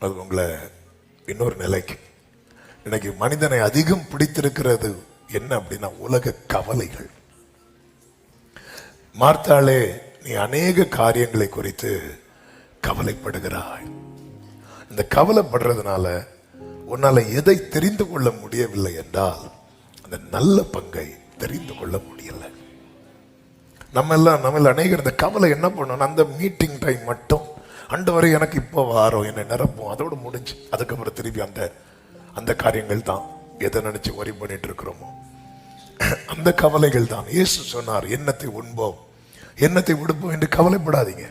அது உங்களை இன்னொரு நிலைக்கு. இன்னைக்கு மனிதனை அதிகம் பிடித்திருக்கிறது என்ன அப்படின்னா உலக கவலைகள். மார்த்தாளே நீ அநேக காரியங்களை குறித்து கவலைப்படுகிறாய். இந்த கவலைப்படுறதுனால உன்னால் எதை தெரிந்து கொள்ள முடியவில்லை என்றால் அந்த நல்ல பங்கை தெரிந்து கொள்ள முடியல. நம்ம எல்லாம் நம்ம அநேகர் இந்த கவலை என்ன பண்ணணும்? அந்த மீட்டிங் டைம் மட்டும். அண்டு வரை எனக்கு இப்போ வாரம் என்னை நிரப்பும். அதோடு முடிஞ்சு அதுக்கப்புறம் திருப்பி அந்த அந்த காரியங்கள் தான். எதை நினைச்சு ஒரி பண்ணிட்டு இருக்கிறோமோ? அந்த கவலைகள் தான். இயேசு சொன்னார் எண்ணத்தை உண்போம்? எண்ணத்தை உடுப்போம்? என்று கவலைப்படாதீங்க.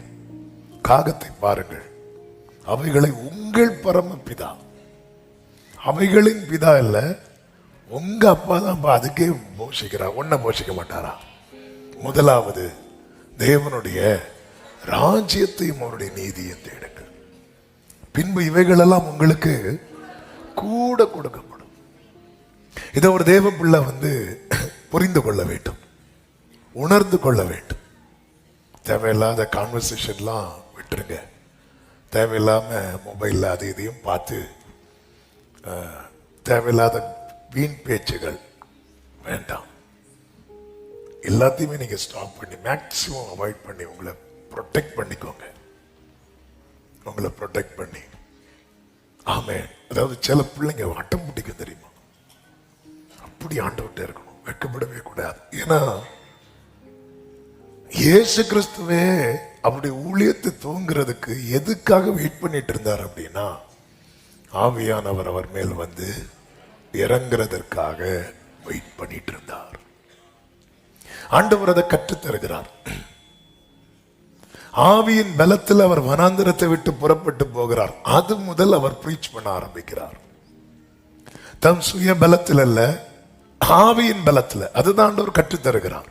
காகத்தை பாருங்கள். அவைகளை உங்கள் பரமபிதா அவைகளின் பிதா இல்லை உங்க அப்பா தான் பா, அதுக்கே போஷிக்கிறா ஒன்ன போஷிக்க மாட்டாரா? முதலாவது தேவனுடைய ராஜ்யத்தையும் அவருடைய நீதியும் தேடுங்கள் பின்பு இவைகளெல்லாம் உங்களுக்கு கூட கொடுக்கப்படும். இதை ஒரு தேவ பிள்ளை வந்து புரிந்து கொள்ள வேண்டும். உணர்ந்து கொள்ள வேண்டும். தேவையில்லாத கான்வர்சேஷன்லாம் விட்டுருங்க. தேவையில்லாம மொபைலில் அது இதையும் பார்த்து தேவையில்லாத வீண் பேச்சுகள் வேண்டாம். எல்லாத்தையுமே நீங்கள் ஸ்டாப் பண்ணி மேக்சிமம் அவாய்ட் பண்ணி உங்களை ப்ரொடெக்ட் பண்ணிக்கோங்க. உங்களை ப்ரொடெக்ட் பண்ணி. ஆமே அதாவது சில பிள்ளைங்க வட்டம் பிடிக்க தெரியுமா? அப்படி ஆண்டவர்கிட்ட இருக்கணும். வெட்கப்படவே கூடாது. ஏன்னா இயேசு கிறிஸ்துவே அப்படி ஊழியத்தை தூங்குறதுக்கு எதுக்காக வெயிட் பண்ணிட்டு இருந்தார் அப்படின்னா ஆவியானவர் அவர் மேல் வந்து இறங்குறதற்காக வெயிட் பண்ணிட்டு இருந்தார். ஆண்டவர் அதை கற்றுத்தருகிறார். ஆவியின் பலத்தில் அவர் வனாந்திரத்தை விட்டு புறப்பட்டு போகிறார். அது முதல் அவர் பிரீச் பண்ண ஆரம்பிக்கிறார். தம் சுய பலத்தில் அல்ல ஆவியின் பலத்தில். அதுதான் ஆண்டவர் கற்றுத்தருகிறார்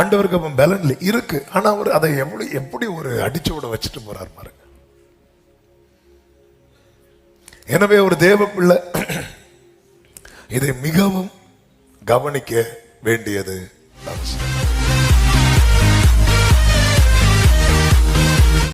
ஆண்டவருக்கு அவன் பலன் இல்லை. இருக்கு. ஆனா அவர் அதை எப்படி எப்படி ஒரு அடிச்சு விட வச்சுட்டு போறார் பாருங்க. எனவே ஒரு தேவ பிள்ளை இதை மிகவும் கவனிக்க வேண்டியது அவசியம்.